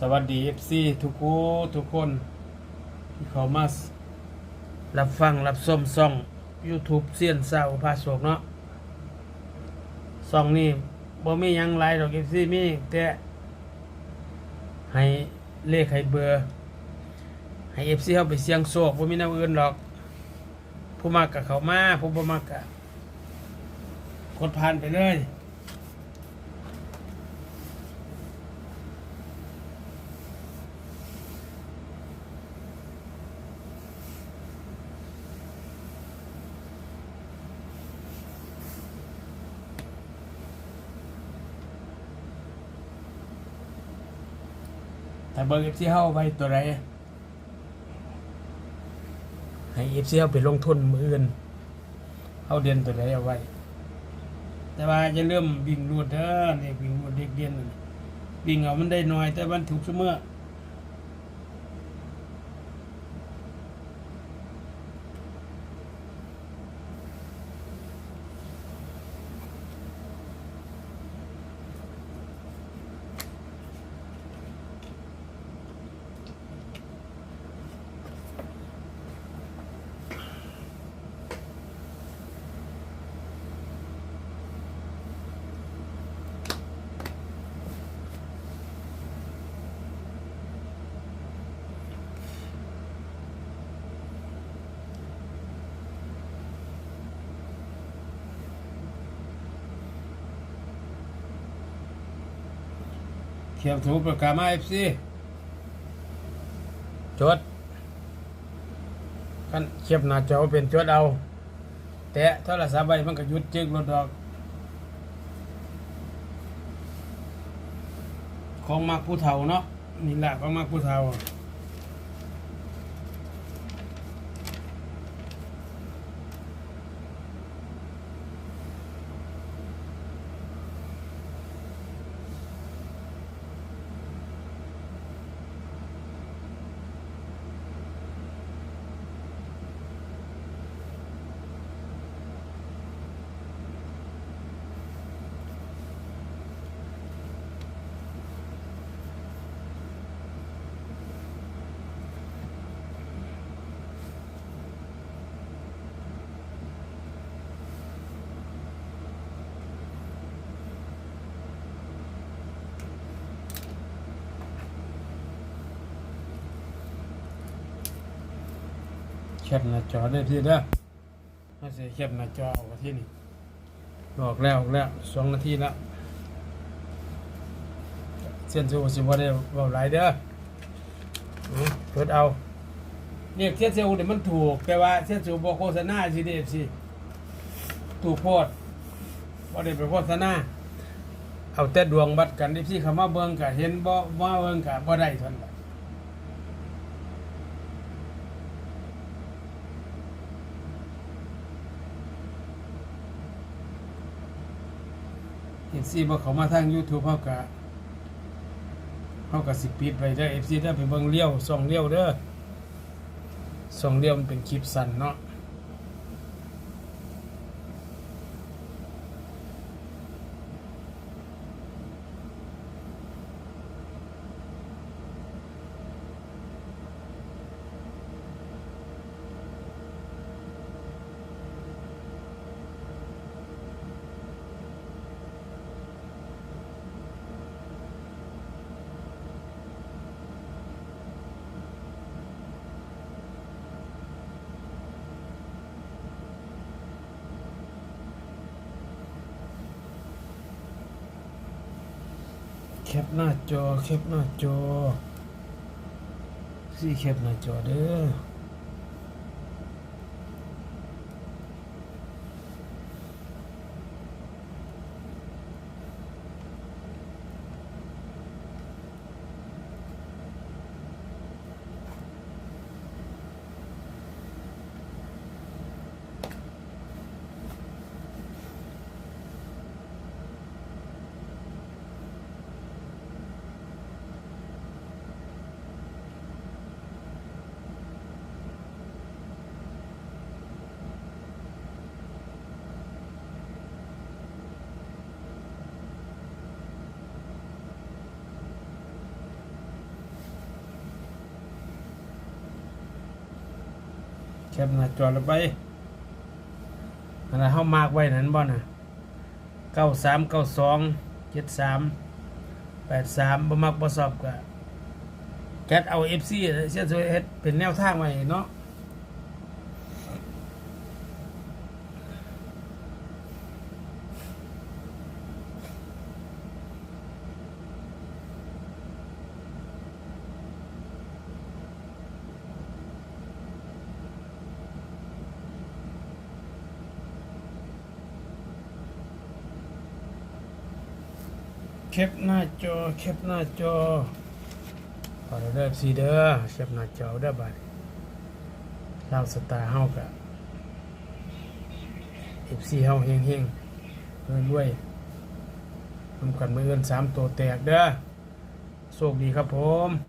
สวัสดีเอฟซีทุกคนทุกคนที่เขามารับฟังรับชมซ่อง YouTube เสียนสาวพาโศกเนาะซ่องนี้บ่มียังหลายดอกเอฟซีมีแต่ให้เลขให้เบอร์ ให้เอฟซีเข้าไปเสียงโชคบ่มีแนวอื่นหรอก ผู้มากกับเขามาผู้บ่มากกับกดผ่านไปเลย แต่เบอร์เอฟซีเข้าไปตัวไรให้เอฟซีเข้าไปลงทุนมืออื่นเข้าเดียนตัวไรเอาไว้ แต่ว่าจะเริ่มวิ่งรูดเด้อเนี่ยวิ่งรูดเด็กเดียนนั่นวิ่งเอามันได้น้อยแต่มันถูกเสมอ ขียบถูประกาศมาเอฟซีจดกันเขียบหน้าจอเป็นจดเอา แต่โทรศัพท์ใบมันก็หยุดจึกรถดอก ของมากผู้เฒ่าเนาะนี่แหละของมากผู้เฒ่า แคบหน้าจอได้ที่เด้อถ้าเสียแคบหน้าจอออกที่นี่บอกแล้วออกแล้วสองนาทีแล้วเส้นสูสิบ่ได้เบาหลายเด้อเปิดเอาเนี่ยเส้นสูเนี่ยมันถูก แต่ว่าเส้นสูบโฆษณาสิเดฟสิถูกโพดบ่ได้ไปโฆษณาเอาแต่ดวงบัดกันที่พี่เขามาเบิ่งกะเห็นบ่มาเบิ่งกะบ่ได้ท่านั้ เอฟซีบอกเขามาทาง YouTube เขากะเขากะสิปิดไปได้เอฟซีได้อไปเบิ่งเลี้ยวส่องเลี้ยวเด้อส่องเลี้ยวมันเป็นคลิปสั้นเนาะ ปหน้าจอแคปหน้าจอซี่แคปหน้าจอเด้อ คปหน้าจอดล้วไปอันนั้นเฮามากไว้นั้นบ่น่ะเก้าสามเก้าสองเจ็ดสามแปดสามบ่มักบ่สอบกะแกดเอาเอฟซีเสียสวยเฮ็ดเป็นแนวทางไว้เนาะ คปหน้าจอแคปหน้าจอพอเราเริ่มซีเด้อแคปหน้าจอได้บัดเล่าสไตล์เฮากับเอฟซีเฮาเฮงเฮงรวยรวยทำกันมือเงินสามตัวแตกเด้อโชคดีครับผม